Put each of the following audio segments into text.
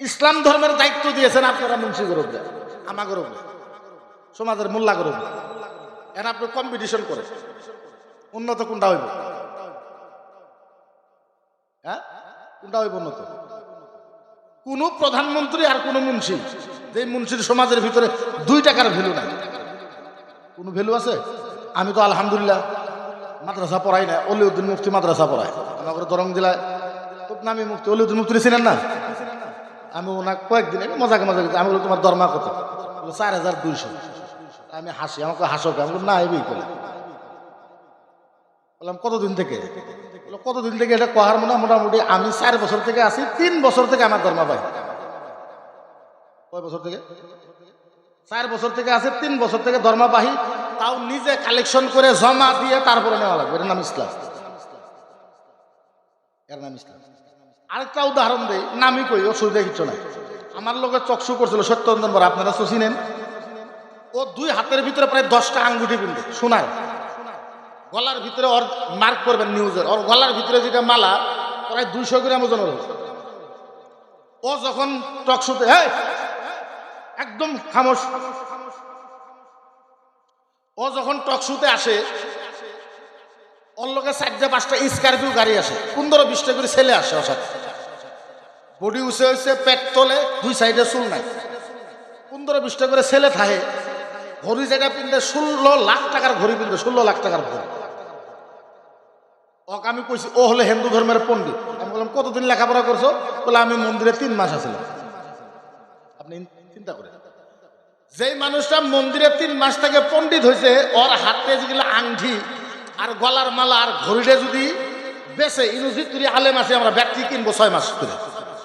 ইসলাম ধর্মের দায়িত্ব দিয়েছেন আপনারা মুন্সি গরব আমা গরব সমাজের মোল্লা গরব এরা আপনি কম্পিটিশন করে। উন্নত কোনটা হইব? হ্যাঁ? কোনটা হইব উন্নত? কোন প্রধানমন্ত্রী আর কোন মুন্সি। যে মুন্সির সমাজের ভিতরে দুই টাকার ভ্যালু নাই। কোনো ভ্যালু আছে? আমি তো আলহামদুলিল্লাহ মাদ্রাসা পড়াই না অলিউদ্দিন মুফতি মাদ্রাসা পড়াই আমাদের দরং জেলায় খুব নামি মুফতি অলিউদ্দিন মুফতি ছিলেন না? আমি ওনাকে কয়েকদিন এমনি মজাকে মজা করছি। আমি বলি তোমার দরমা কত? চার হাজার দুইশো। আমি হাসি, আমাকে হাসো আমি না করে বললাম, কতদিন থেকে? কতদিন থেকে এটা কহার মনে মোটামুটি আমি চার বছর থেকে আছি, তিন বছর থেকে আমার দরমা পাই। কয় বছর থেকে? চার বছর থেকে আছে, তিন বছর থেকে ধর্মাবাহী তাও নিজে কালেকশন করে জমা দিয়ে তারপরে নেওয়া লাগবে। এর নাম ইসলাম। এর নাম ইসলাম। আরেকটা উদাহরণ দেই। নামই কই, অসুবিধা কিছু নাই। আমার লোকের চকশু করছিল সত্যরঞ্জন বড় আপনারা তো ও দুই হাতের ভিতরে প্রায় দশটা আঙ্গুঠি পিনবে, শোনায়। গলার ভিতরে ওর মার্ক করবেন নিউজের ওর গলার ভিতরে যেটা মালা, প্রায় দুইশো গ্রাম ওজনের হবে। ও যখন টকশুতে হ্যাঁ একদম খামোশ। ও যখন টকশুতে আসে ওর লোকে চারটে, পাঁচটা স্করপিও গাড়ি আসে। পনেরো, বিশটা করে ছেলে আসে ওর বডি উসে হয়েছে, পেট তোলে, দুই সাইডে চুল নাই। পনেরো, বিশটা করে ছেলে থাকে। ঘড়ি যেটা পিনতে ষোলো লাখ টাকার ঘড়ি পিনতে ষোলো লাখ টাকার ঘড়ি। ওকে আমি কইছি, ও হলে হিন্দু ধর্মের পণ্ডিত। আমি বললাম, কতদিন লেখাপড়া করছ? বলে, আমি মন্দিরে তিন মাস আছিলাম। আপনি চিন্তা করেন। যেই মানুষটা মন্দিরে তিন মাস থেকে পণ্ডিত হয়েছে, ওর হাতে যেগুলো আংটি আর গলার মালা আর ঘড়িটা যদি বেছে তুই আলেম আছে, আমরা ব্যক্তি কিনবো ছয় মাস করে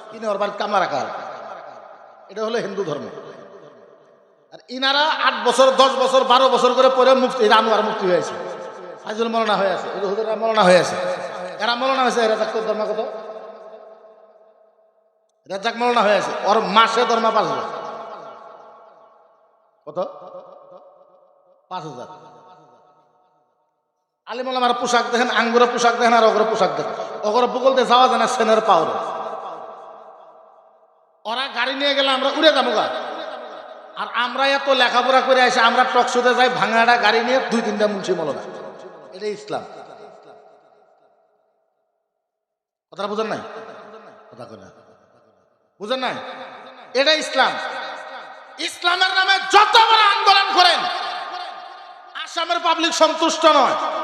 কিনে ওর বাড়ির আকার? এটা হলো হিন্দু ধর্ম। আর ইনারা আট বছর, দশ বছর, বারো বছর করে পরে মুক্তি এরা আনোয়ার মুক্তি হয়েছে ফাইজুল মরনা হয়ে আছে হুজুররা মরনা হয়ে আছে। এরা মরনা হয়েছে, এরা তোর ধর্ম কত? রাজাক মরনা হয়ে আছে, ওর মাসে ধর্মা পাঁচ হাজার। কত? পাঁচ হাজার। আলিমুল আমার পোশাক দেখেন, আঙ্গুরের পোশাক দেখেন আর ওগরের পোশাক দেখেন। ওগর বগলতে যাওয়া যায় না, সেনের পাওয়ারে। ওরা গাড়ি নিয়ে গেলে আমরা উড়ে যাব গা। আর আমরা এত লেখাপড়া করে আসি, আমরা টকশোতে যাই ভাঙাটা গাড়ি নিয়ে দুই তিনটা মুন্সি মলনা এটাই ইসলাম। কথাটা বুঝেন নাই? কথা না। বুঝেন নাই? এটা ইসলাম। ইসলামের নামে যত বড় আন্দোলন করেন, আসামের পাবলিক সন্তুষ্ট নয়। আলিম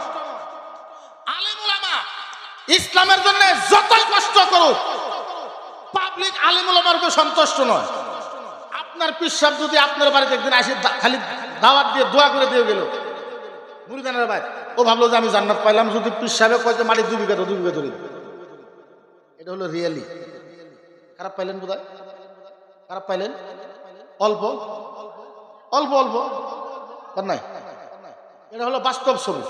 ইসলামের জন্য যতই কষ্ট করুক পাবলিক আলিম উলামার উপর সন্তুষ্ট নয়। আপনার পিসাব যদি আপনার বাড়িতে একদিন আসে খালি দাওয়াত দিয়ে দোয়া করে দিয়ে গেল। মুরিদানের ভাই, ও ভাবলো যে আমি জান্নাত পাইলাম, যদি পিসাবে কয় যে মাটি দুই বিঘা দুই বিঘা ধরে এটা হলো রিয়েলি। খারাপ পাইলেন বোধহয়? খারাপ পাইলেন? অল্প? অল্প অল্প। নাই? এটা হলো বাস্তব ছবি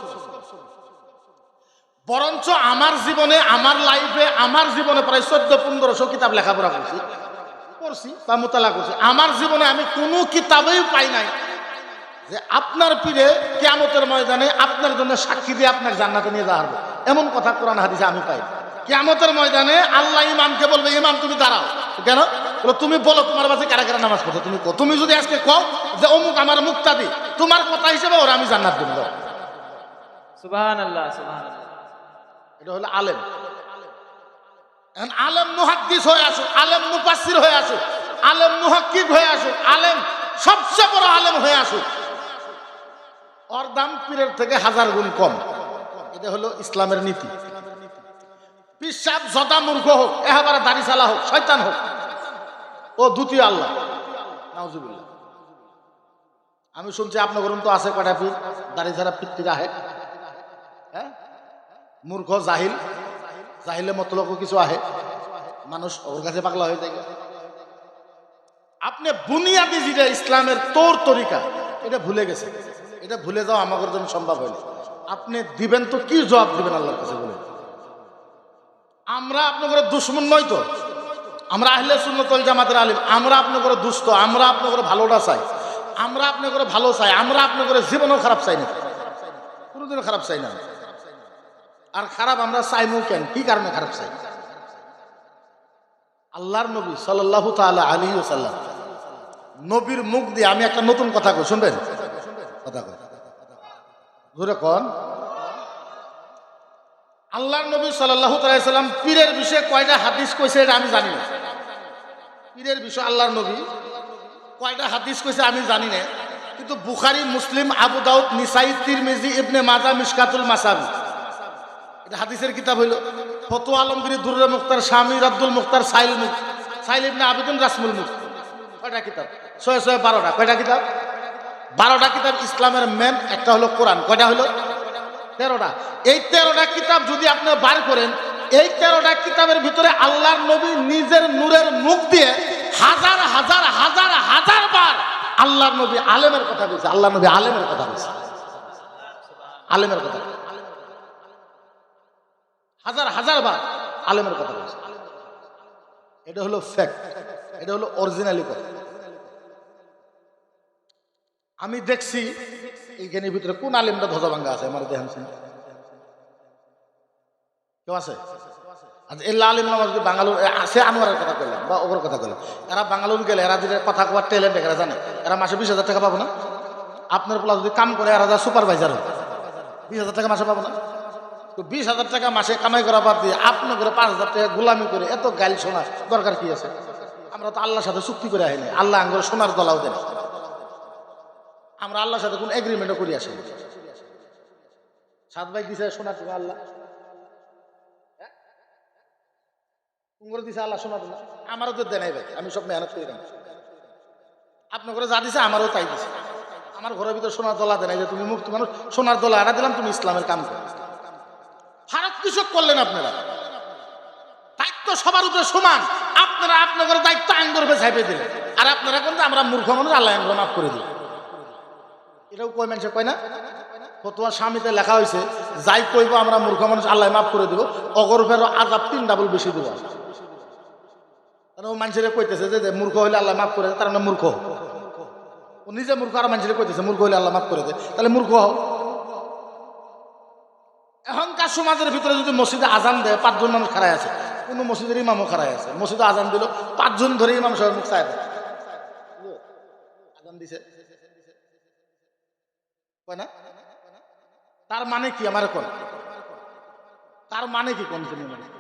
বরঞ্চ আমার জীবনে, আমার লাইফে আমার জীবনে প্রায় চোদ্দ পনেরোশো কিতাব লেখাপড়া করছি করছি বা মোতালা করছি আমার জীবনে আমি কোনো কিতাবেই পাই নাই যে আপনার পীরে কেয়ামতের ময়দানে আপনার জন্য সাক্ষী দিয়ে আপনার জান্নাতে নিয়ে যাওয়া হবে। এমন কথা কোরআন হাদিসে আমি পাই কেয়ামতের ময়দানে আল্লাহ ইমামকে বলবে ইমাম তুমি দাঁড়াও। কেন? তুমি বলো, তোমার কাছে কারা কারা নামাজ পড়ছো? তুমি। তুমি যদি আজকে কও যে অমুক আমার মুক্তাদি, তোমার কথা হিসেবে ওরা আমি জান্নাত দিব। দাও। সুবহান আল্লাহ আল্লাহ এটা হলো আলেম। এখন আলেম মুহাদ্দিস হয়ে আসুক, আলেম মুপাসির হয়ে আসুক, আলেম মুহাক্কিক হয়ে আসুক, আলেম সবচেয়ে বড় আলেম হয়ে আসুক। ওর দাম পীরের থেকে হাজার গুণ কম। এটা হলো ইসলামের নীতি। পিসাব জদা মূর্খ হোক, একেবারে দাড়ি চালা হোক, শয়তান হোক, ও দ্বিতীয় আল্লাহ। নাউজুবিল্লাহ। আমি শুনছি আপনার ঘরম তো আছে কটা পীর? দাড়ি ছাড়া পীর আহে। হ্যাঁ? মূর্খ জাহিল। জাহিলে মতলব কিছু আহে। মানুষ ওর কাছে পাগলা হয়ে যায়। আপনি বুনিয়াদি যেটা ইসলামের তোর তরিকা এটা ভুলে গেছে। এটা ভুলে যাওয়া আমাদের জন্য সম্ভব হয়নি আপনি দিবেন তো কি জবাব দিবেন আল্লাহর কাছে বলে? আমরা আপনাদের দুশ্মন নয় তো? আমরা আহলে সুন্নতল জামাতের আলিম। আমরা আপনাদের দুস্থ আমরা আপনাদের ভালোটা চাই। আমরা আপনাদের ভালো চাই। আমরা আপনাদের জীবনও খারাপ চাই না। কোনোদিনও খারাপ চাই না। আর খারাপ আমরা চাইমু কেন? কি কারণে খারাপ চাই? আল্লাহর নবী তাআলা আলী ওসাল্লাম নবীর মুখ দিয়ে আমি একটা নতুন কথা কই, শুনবেন? কথা কই। জোরে কন। আল্লাহর নবী সাল্লাল্লাহু তাআলা সাল্লাম পীরের বিষয়ে কয়টা হাদিস কইছে এটা আমি জানি না। পীরের বিষয় আল্লাহর নবী কয়টা হাদিস কইছে আমি জানি না। কিন্তু বুখারি, মুসলিম, আবু দাউদ, নিসাই, তিরমিজি, ইবনে মাজা, মিশকাতুল মাসাবি। এটা হাদিসের কিতাব হইল। ফতু আলমগিরি দুর্রে মুক্তার স্বামী আব্দুল মুক্তার সাইল মুখ। সাইল ইবনে আবেদন রাসমুল মুখ। কয়টা কিতাব? ছয় ছয়, বারোটা। কয়টা কিতাব? বারোটা কিতাব ইসলামের মেন একটা হলো কোরআন। কয়টা হলো? তেরোটা। এই তেরোটা কিতাব যদি আপনি বার করেন, এই তেরোটা কিতাবের ভিতরে আল্লাহর নবী নিজের নূরের মুখ দিয়ে হাজার হাজার হাজার হাজার বার আল্লাহর নবী আলেমের কথা বলছে। আল্লাহ নবী আলেমের কথা বলছে। আলেমের কথা। হাজার হাজার বার আলেমের কথা বলছে। এটা হলো ফ্যাক্ট এটা হলো অরিজিনালি কথা। আমি দেখছি, এইখানের ভিতরে কোন আলেমটা ধ্বজাভাঙ্গা আছে, আমার দেহান সিং কেউ আছে? আচ্ছা এই লাল ইমলাম যদি বাঙালুর আছে আনোয়ারের কথা কইলাম, বা ওগর কথা কইলাম। এরা বাঙালুর গেলে, এরা যদি কথা কোয়ার ট্যালেন্ট এরা জানে। এরা মাসে বিশ হাজার টাকা পাবো না। আপনার প্লাস যদি কাম করে, এরা যা সুপারভাইজার হয়, বিশ হাজার টাকা মাসে পাবো না। তো বিশ হাজার টাকা মাসে কামাই করা বাদ দিয়ে আপনি করে পাঁচ হাজার টাকা গোলামি করে এত গাইল শোনা দরকার কি আছে? আমরা তো আল্লাহর সাথে চুক্তি করে আহিনি আল্লাহ আঙ্গুর সোনার দলাও দেন। আমরা আল্লাহর সাথে কোন এগ্রিমেন্টও করি আসি সাত ভাই দিছে সোনার টাকা আল্লাহ। কুঙ্গর দিছে আল্লাহ শোনা দিল আমারও তো দেনাই ভাই, আমি সব মেহনত করি না আপনার যা দিছে আমারও তাই দিছে। আমার ঘরের ভিতরে সোনার দলা দেনাই যে তুমি মুক্ত মানুষ, সোনার দলা আনা দিলাম, তুমি ইসলামের কাম করো। কিছু করলেন আপনারা। দায়িত্ব সবার উপরে সমান। আপনারা আপনাদের দায়িত্ব আঙ্গুর উপরে ঝাইপে দিলেন। আর আপনারা কিন্তু আমরা মূর্খ মানুষ, আল্লাহ আঙ্গুর মাফ করে দিই এটাও কয় মানুষে কয় না? ফতোয়া স্বামীতে লেখা হয়েছে, যাই কইব আমরা মূর্খ মানুষ, আল্লাহ মাফ করে দিব। অগরফের আজাব তিন ডাবল বেশি দিব কারণ ও মানুষের কইতেছে যে মূর্খ হইলে আল্লাহ মাফ করে তার মানে মূর্খ। ও নিজে মূর্খ, আর মানুষের কইতেছে, মূর্খ হলে আল্লাহ মাফ করে দেয় তাহলে মূর্খ হও। সমাজের ভিতরে যদি মসজিদে আজান দেয়, পাঁচজন মানুষ খাড়ায় আছে। কোনো মসজিদের ইমামও খাড়ায় আছে। মসজিদে আজান দিল পাঁচজন ধরে ইমাম সাহেব মুখ চায়। আজান দিছে। না? তার মানে কি? আমার কোন। তার মানে কি কোন তিনি মানে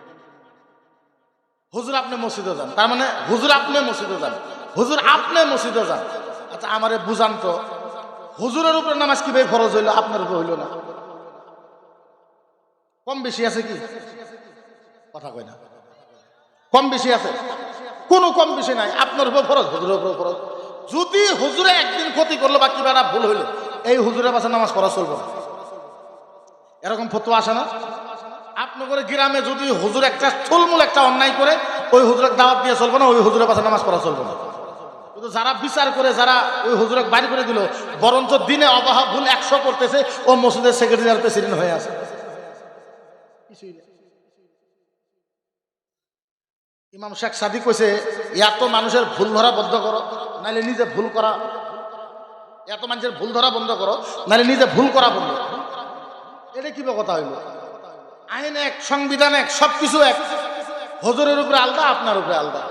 হুজুর আপনি মসজিদে যান। তার মানে হুজুর আপনি মসজিদে যান। হুজুর আপনি মসজিদে যান। আচ্ছা আমারে বুঝান তো। হুজুরের উপরে নামাজ কীভাবে ফরজ হইল? আপনার উপরে হইল না। কম বেশি আছে কি? কথা কয় না। কম বেশি আছে? কোনো কম বেশি নাই। আপনার উপর ফরজ, হুজুরের উপর ফরজ। যদি হুজুরে একদিন ক্ষতি করল বা কিবা ভুল হইল, এই হুজুরের পাশে নামাজ পড়া চলবে না। এরকম ফতোয়া আসে না? আপনি করে গ্রামে যদি হুজুর একটা থুলমূল একটা অন্যায় করে, ওই হুজুরের দাওয়াত দিয়ে চলবে না, ওই হুজুরের পাশে নামাজ পড়া চলবে না। কিন্তু যারা বিচার করে, যারা ওই হুজুরক বাড়ি করে দিল, বরঞ্চ দিনে অবাহ ভুল একশো করতেছে, ও মসজিদের সেক্রেটারি প্রেসিডেন্ট হয়ে আছে। কিছুই না। ইমাম শেখ সাদি কইছে এত মানুষের ভুল ধরা বন্ধ করো নাহলে নিজে ভুল করা এত মানুষের ভুল ধরা বন্ধ করো নাহলে নিজে ভুল করা বন্ধ। এটা কি কথা হইল আইন এক, সংবিধান এক, সবকিছু এক হজরের উপরে আলাদা, আপনার উপরে আলাদা